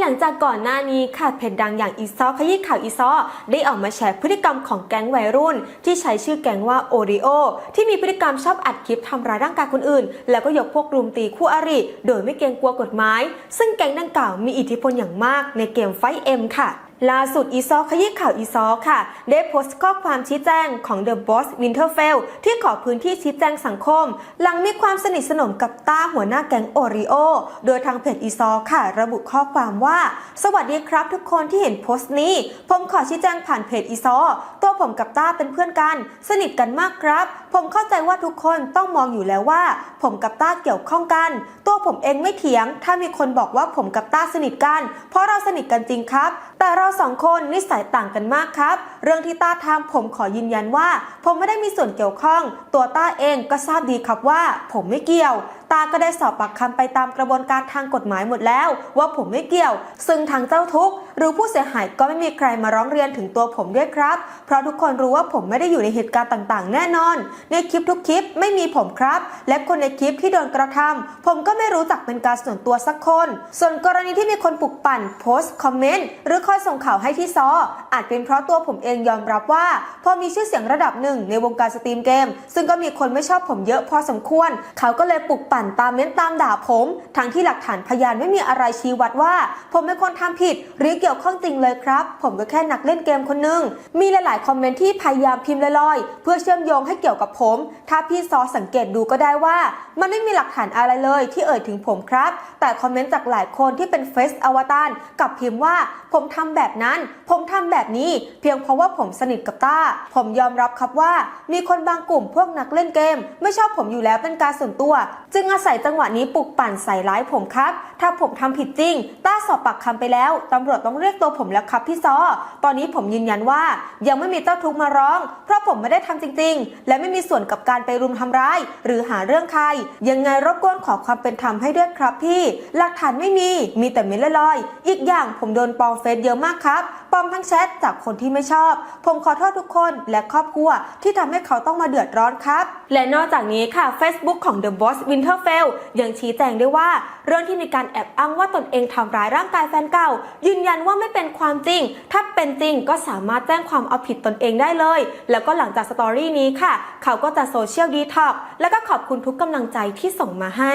หลังจากก่อนหน้านี้ค่ะเพจดังอย่างอีซอขยี้ข่าวอีซอได้ออกมาแชร์พฤติกรรมของแก๊งวัยรุ่น ที่ใช้ชื่อแก๊งว่าโอริโอที่มีพฤติกรรมชอบอัดคลิปทำร้ายร่างกายคนอื่น แล้วก็ยกพวกรุมตีคู่อริ โดยไม่เกรงกลัวกฎหมาย ซึ่งแก๊งดังกล่าวมีอิทธิพลอย่างมากในเกมไฟเอ็มค่ะ ล่าสุดอีซอขยี้ข่าวอีซอค่ะ ได้โพสต์ข้อความชี้แจงของ The Boss Winterfell ที่ขอพื้นที่ชี้แจงสังคม หลังมีความสนิทสนมกับต้าหัวหน้าแก๊งโอริโอ โดยทางเพจอีซอค่ะ ระบุข้อความว่า สวัสดีครับทุกคนที่เห็นโพสต์นี้ ผมขอชี้แจงผ่านเพจอีซอตัวผมกับต้าเป็นเพื่อนกัน สนิทกันมากครับ ผมเข้าใจว่าทุกคนต้องมองอยู่แล้วว่า ผมกับต้าเกี่ยวข้องกัน ตัวผมเองไม่เถียง ถ้ามีคนบอกว่าผมกับต้าสนิทกัน เพราะเราสนิทกันจริงครับ แต่เราสองคนนิสัยต่างกันมากครับ เรื่องที่ต้าทำผมขอยืนยันว่า ผมไม่ได้มีส่วนเกี่ยวข้อง ตัวต้าเองก็ทราบดีครับว่า ผมไม่เกี่ยว ตาก็ได้สอบปากคำไปตามกระบวนการทางกฎหมายหมดแล้ว ว่าผมไม่เกี่ยว ซึ่งทางเจ้าทุกข์ หรือผู้เสียหายก็ไม่มีใครมาร้องเรียนถึงตัวผมด้วยครับ เพราะทุกคนรู้ว่าผมไม่ได้อยู่ในเหตุการณ์ต่างๆ แน่นอน ในคลิปทุกคลิปไม่มีผมครับ และคนในคลิปที่โดนกระทำผมก็ไม่รู้จักเป็นการส่วนตัวสักคน ส่วนกรณีที่มีคนปลุกปั่นโพสต์คอมเมนต์หรือคอยส่งข่าวให้ที่ซอ อาจเป็นเพราะตัวผมเองยอมรับว่า พอมีชื่อเสียงระดับหนึ่งในวงการสตรีมเกม ซึ่งก็มีคนไม่ชอบผมเยอะพอสมควร เขาก็เลยปลุกปั่นตามเม้นตามด่าผม ทั้งที่หลักฐานพยานไม่มีอะไรชี้วัดว่า ผมเป็นคนทำผิดหรือเกี่ยวี่ยวข้องจริงเลยครับ ผมก็แค่นักเล่นเกมคนหนึง มีหลายๆคอมเมนต์ที่พยายามพิมพ์ลอยๆ เพื่อเชื่อมโยงให้เกี่ยวกับผม ถ้าพี่ซอสังเกตดูก็ได้ว่า มันไม่มีหลักฐานอะไรเลยที่เอ่ยถึงผมครับ แต่คอมเมนต์จากหลายคนที่เป็นเฟซอวตารกับพิมพ์ว่า ผมทำแบบนั้น ผมทำแบบนี้ เพียงเพราะว่าผมสนิทกับต้า ผมยอมรับครับว่า มีคนบางกลุ่มพวกนักเล่นเกม ไม่ชอบผมอยู่แล้วเป็นการส่วนตัว จึงอาศัยจังหวะนี้ปลุกปั่นใส่ร้ายผมครับ ถ้าผมทำผิดจริง ต้าสอบปากคำไปแล้วตำรวจต้องเรียกตัวผมแล้วครับพี่ซอ ตอนนี้ผมยืนยันว่า ยังไม่มีเจ้าทุกมาร้อง เพราะผมไม่ได้ทำจริง ๆ และไม่มีส่วนกับการไปรุมทำร้าย หรือหาเรื่องใคร ยังไงรบกวนขอความเป็นธรรมให้ด้วยครับพี่ หลักฐานไม่มี มีแต่เม็ดลอย อีกอย่างผมโดนปองเฟซเยอะมากครับปลอมทั้งแชทจากคนที่ไม่ชอบ ผมขอโทษทุกคนและครอบครัวที่ทำให้เขาต้องมาเดือดร้อนครับ และนอกจากนี้ค่ะ Facebook ของ The Boss Winterfell ยังชี้แจงด้วยว่า เรื่องที่มีการแอบอ้างว่าตนเองทำร้ายร่างกายแฟนเก่า ยืนยันว่าไม่เป็นความจริง ถ้าเป็นจริงก็สามารถแจ้งความเอาผิดตนเองได้เลย แล้วก็หลังจากสตอรี่นี้ค่ะ เขาก็จะโซเชียลดีท็อกแล้วก็ขอบคุณทุกกำลังใจที่ส่งมาให้